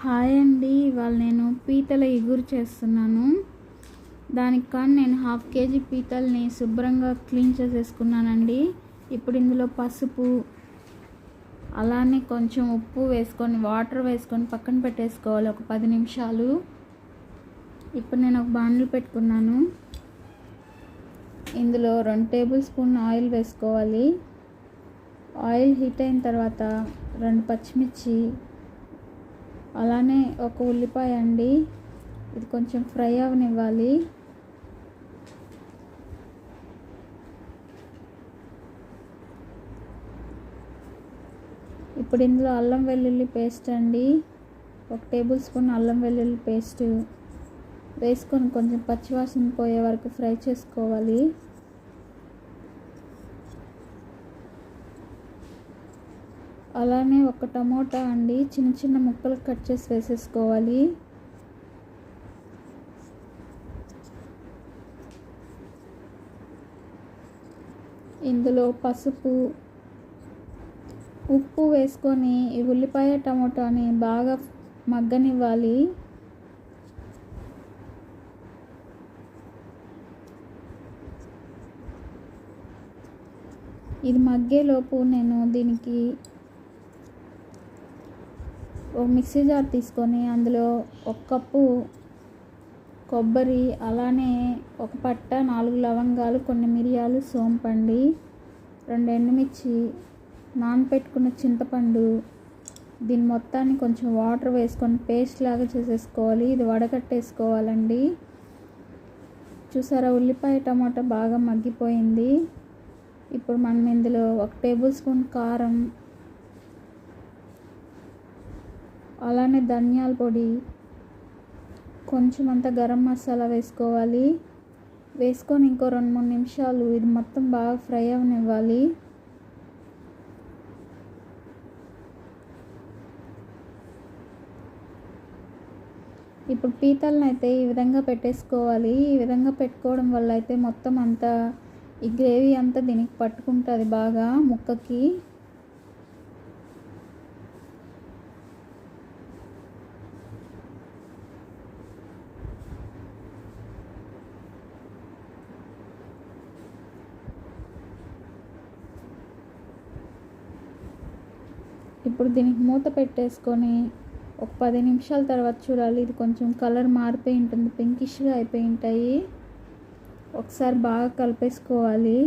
Hi అండి. ఇవాళ నేను పీతల ఇగురు చేస్తున్నాను. దానికి కానీ నేను హాఫ్ కేజీ పీతల్ని శుభ్రంగా క్లీన్ చేసేసుకున్నానండి. ఇప్పుడు ఇందులో పసుపు అలానే కొంచెం ఉప్పు వేసుకొని వాటర్ వేసుకొని పక్కన పెట్టేసుకోవాలి ఒక పది నిమిషాలు. ఇప్పుడు నేను ఒక బాండ్లు పెట్టుకున్నాను. ఇందులో రెండు టేబుల్ స్పూన్ ఆయిల్ వేసుకోవాలి. ఆయిల్ హీట్ అయిన తర్వాత రెండు పచ్చిమిర్చి అలానే ఒక ఉల్లిపాయ అండి. ఇది కొంచెం ఫ్రై అవనివ్వాలి. ఇప్పుడు ఇందులో అల్లం వెల్లుల్లి పేస్ట్ అండి. ఒక టేబుల్ స్పూన్ అల్లం వెల్లుల్లి పేస్ట్ వేసుకొని కొంచెం పచ్చివాసన పోయే వరకు ఫ్రై చేసుకోవాలి. అలానే ఒక టమోటా అండి. చిన్న చిన్న ముక్కలు కట్ చేసి వేసేసుకోవాలి. ఇందులో పసుపు ఉప్పు వేసుకొని ఈ ఉల్లిపాయ టమోటాని బాగా మగ్గనివ్వాలి. ఇది మగ్గేలోపు నేను దీనికి మిక్సీ జార్ తీసుకొని అందులో ఒక కప్పు కొబ్బరి అలానే ఒక పట్ట నాలుగు లవంగాలు కొన్ని మిరియాలు సోంపండి రెండు ఎండుమిర్చి నానపెట్టుకున్న చింతపండు దీని మొత్తాన్ని కొంచెం వాటర్ వేసుకొని పేస్ట్ లాగా చేసేసుకోవాలి. ఇది వడకట్టేసుకోవాలండి. చూసారా ఉల్లిపాయ టమాటా బాగా మగ్గిపోయింది. ఇప్పుడు మనం ఇందులో ఒక టేబుల్ స్పూన్ కారం అలానే ధనియాల పొడి. కొంచెం అంత గరం మసాలా వేసుకోవాలి. వేసుకొని ఇంకో రెండు మూడు నిమిషాలు ఇది మొత్తం బాగా ఫ్రై అవనివ్వాలి. ఇప్పుడు పీతలను అయితే ఈ విధంగా పెట్టేసుకోవాలి. ఈ విధంగా పెట్టుకోవడం వల్ల అయితే మొత్తం అంతా ఈ గ్రేవీ అంతా దీనికి పట్టుకుంటుంది బాగా ముక్కకి. ఇప్పుడు దీనికి మూత పెట్టేసుకొని ఒక పది నిమిషాల తర్వాత చూడాలి. ఇది కొంచెం కలర్ మారిపోయి ఉంటుంది. పింకిష్గా అయిపోయి ఉంటాయి. ఒకసారి బాగా కలిపేసుకోవాలి.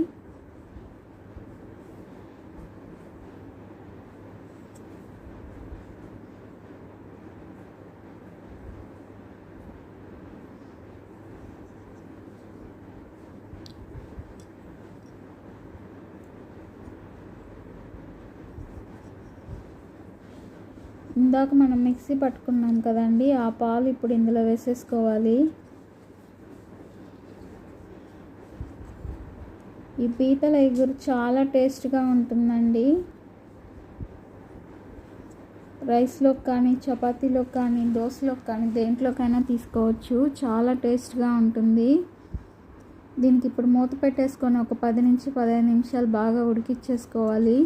ఇందాక మనం మిక్సీ పట్టుకున్నాం కదండి ఆ పాలు ఇప్పుడు ఇందులో వేసేసుకోవాలి. ఈ పీతల ఎగురు చాలా టేస్ట్గా ఉంటుందండి. రైస్లో కానీ చపాతీలో కానీ దోశలో కానీ దేంట్లోకైనా తీసుకోవచ్చు. చాలా టేస్ట్గా ఉంటుంది. దీనికి ఇప్పుడు మూత పెట్టేసుకొని ఒక పది నుంచి పదిహేను నిమిషాలు బాగా ఉడికిచ్చేసుకోవాలి.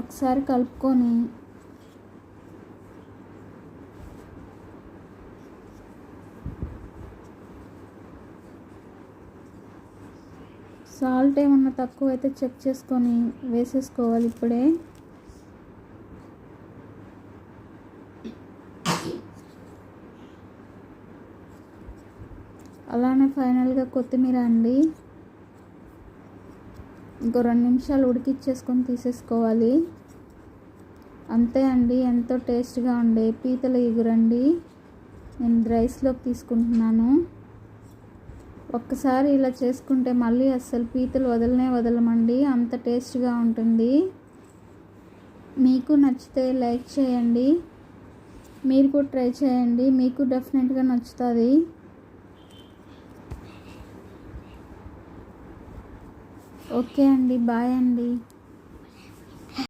ఒకసారి కలుపుకొని సాల్ట్ ఏమన్నా తక్కువ అయితే చెక్ చేసుకొని వేసేసుకోవాలి ఇప్పుడే. అలానే ఫైనల్గా కొత్తిమీర అండి. ఇంకో రెండు నిమిషాలు ఉడికిచ్చేసుకొని తీసేసుకోవాలి. అంతే అండి ఎంతో టేస్ట్గా ఉండే పీతల ఇగురండి నేను రైస్లోకి తీసుకుంటున్నాను. ఒక్కసారి ఇలా చేసుకుంటే మళ్ళీ అస్సలు పీతలు వదలనే వదలమండి అంత టేస్ట్గా ఉంటుంది. మీకు నచ్చితే లైక్ చేయండి మీరు కూడా ట్రై చేయండి మీకు డెఫినెట్గా నచ్చుతుంది. ఓకే అండి బాయ్ అండి.